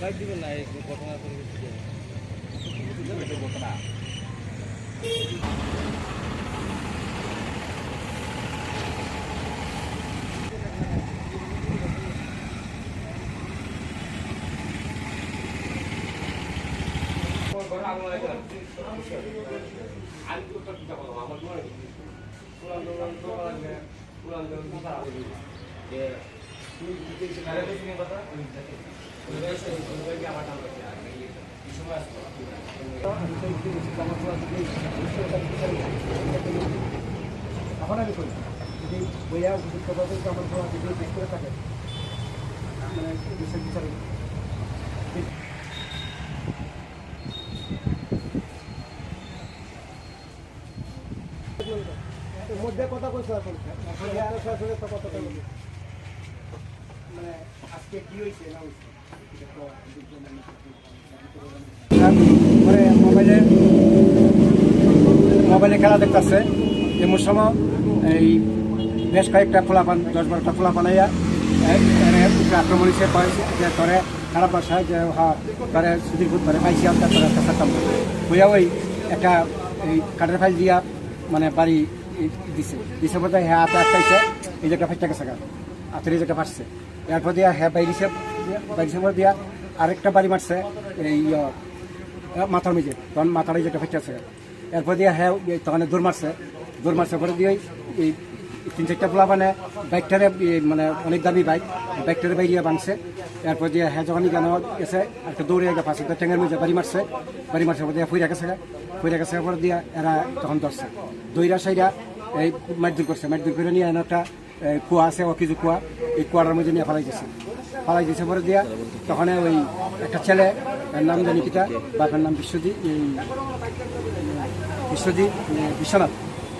Bike দিবেন না এই ঘটনা পরিস্থিতি ঘটনা এখন আমি করি যদি বইয়া উপযুক্ত ভাবে আমার ধোয়া যদি বেশ করে থাকে মানে দেশের বিচারে মধ্যে কথা কইছো এখন বলি মোবাইলে মোবাইলে খেলা দেখতেছে। এমন সময় এই বেশ কয়েকটা খোলা খোলাপান দশ বারোটা খোলাপান আইয়া আক্রমণ পাইছে যে তোরে খারাপ ভাষায় যে হ্যাঁ তোরে সুদীর ভূত ধরে পাইছি আমরা তোরে একটা থাকতাম বইয়া ওই একটা এই কাঠের ফাইল দিয়া মানে বাড়ি দিছে। দিছে বলতে হ্যাঁ হাতে আটকাইছে, এই জায়গা ফাইটটা গেছে গা। হাতের জায়গা ফাটছে এরপর দিয়া হ্যাঁ বাইরিছে বাইরিছে পর দিয়া আরেকটা বাড়ি মারছে, এই মাথার মেঝে। তখন মাথার এই জায়গা ফেটে আছে। এরপর দিয়ে হ্যাঁ তখন দৌড় মারছে। দৌড় মারছে পরে দিয়ে এই তিন চারটা পোলা মানে বাইকটারে মানে অনেক দামি বাইক, বাইকটারে বাইরিয়া ভাঙছে এরপর দিয়ে হ্যাঁ যখন কেন গেছে, একটা দৌড়ে গেছে পাশে ট্যাঙ্গের মধ্যে বাড়ি মারছে। বাড়ি মারছে পর দিয়ে ফুইরা গেছে ফুইরা গেছে পরে দিয়ে এরা তখন ধরছে। দইরা সাইরা এই মারধর করছে। মারধর করে নিয়ে একটা কুয়া আছে কিছু কুয়া, এই কুয়ার মধ্যে নিয়ে ফালাই দিছে। ফালাই দিছে পরে দিয়া তখন ওই একটা ছেলে নাম জানি কিতা বাপের নাম বিশ্বজিৎ, এই, বিশ্বজিৎ বিশ্বনাথ।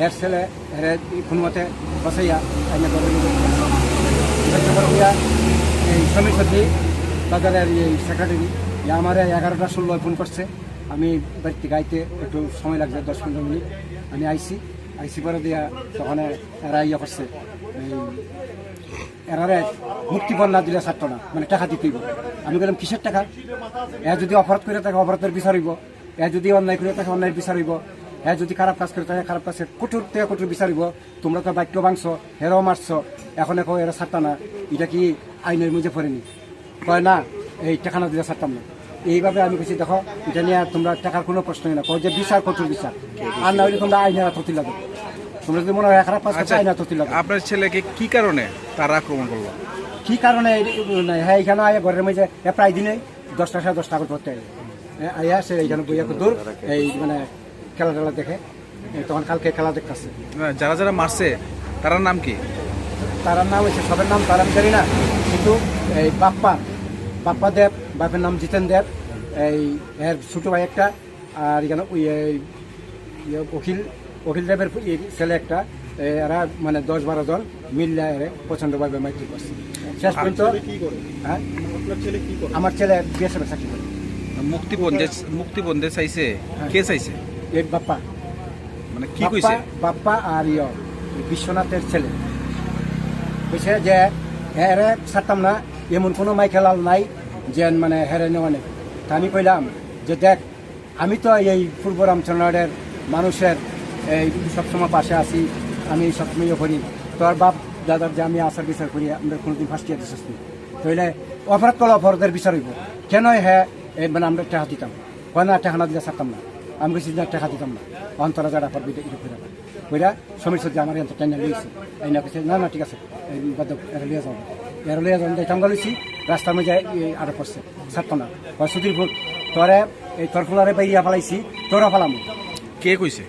এর ছেলে, এর কোনো মতে বসাইয়া আইনে দিয়া এই সমীর সাথী বাজারের এই সেক্রেটারি আমার এগারোটা ষোলো ফোন করছে। আমি বাড়িতে গাইতে একটু সময় লাগছে, দশ পনেরো মিনিট। আমি আইসি আইসি পরে দিয়া তখন এরা ইয়ে করছে। এই, এরারে মুক্তিপণ না দিলে ছাড়তো না মানে টাকা দিতেইব আমি বললাম কিসের টাকা? এ যদি অপরাধ করে থাকে, অপরাধের বিচার হইব। এ যদি অন্যায় করে থাকে অন্যায় বিচার হইব। এ যদি খারাপ কাজ করে থাকে, খারাপ কাজের কঠোর থেকে কঠোর বিচার হইব। তোমরা তো বাক্য ভাঙছ, হেরাও মারছ, এখন এখন এরা ছাড়তা না। এটা কি আইনের মধ্যে পড়েনি? কয়, না, এই টাকা না দিলে ছাড়তাম না। এইভাবে আমি বলছি দেখো, এটা নিয়ে তোমরা টাকার কোনো প্রশ্নই না। কয় যে বিচার কঠোর বিচার। আর না হইলে তোমরা আইনের হাততি লাগে তোমরা যদি মনে হয় খারাপ কাজ করছ আইনের হাততি লাগে আপনার ছেলেকে কি কারণে তারা আক্রমণ করল? কি কারণে হ্যাঁ এখানে আয় ঘরের মধ্যে প্রায় দিনে দশটা সাড়ে দশটা করে হয়। এ আইয়া সে এইখানে বইয়া দূর এই মানে খেলা টেলা দেখে। তখন কালকে খেলা দেখতেছে। যারা যারা মারছে তার নাম কি? তার নাম হয়েছে সবের নাম তার আমি জানি না কিন্তু এই বাপ্পা বাপ্পা দেব বাপের নাম জিতেন দেব এই এর ছোট ভাই একটা আর এখানে ওই ইয়ে অখিল দেবের ছেলে একটা এরা মানে দশ বারো জন মিললে এরে প্রচণ্ডভাবে মাইত্রী করছে। শেষ পর্যন্ত হ্যাঁ? আমার ছেলে বিএসএফ চাকরি করে। মুক্তিপণ যে মুক্তিপণ যে চাইছে? কে চাইছে? এই বাপ্পা। মানে কি কইছে? বাপ্পা আর ইয় বিশ্বনাথের ছেলে। কইছে যে হেরে ছাড়তাম না এমন কোনো মাইকেলাল নাই যে মানে হেরে নেওয়া নেই। তা আমি কইলাম যে দেখ আমি তো এই পূর্ব রামচন্দ্রের মানুষের এই সবসময় পাশে আছি আমি সবসময় করি তোর বাপ দাদার যে আমি আসার বিচার করি আমরা কোনোদিন ফার্স্ট ইয়ার দিচ্ছি তাইলে অপরাধ করলে অপরাধের বিচার হইব। কেন হ্যাঁ মানে আমরা টাকা দিতাম। কয় না টাকা না দিলে ছাড়তাম না। আমি বলছি যে টাকা দিতাম না। অন্তরা যারা পারবে এটা করে কইরা সমীর সজ্জা আমার এত টেনে লিয়েছে এই না কইছে না না ঠিক আছে। এরা লিয়ে যাব এরা লিয়ে যাব টাঙ্গা লইছি। রাস্তার মধ্যে আরও করছে ছাড়তো না। সুধীর ফুল। তোরে এই তোর ফুলারে বাইরিয়া ফেলাইছি তোরা ফেলাম। কে কইছে?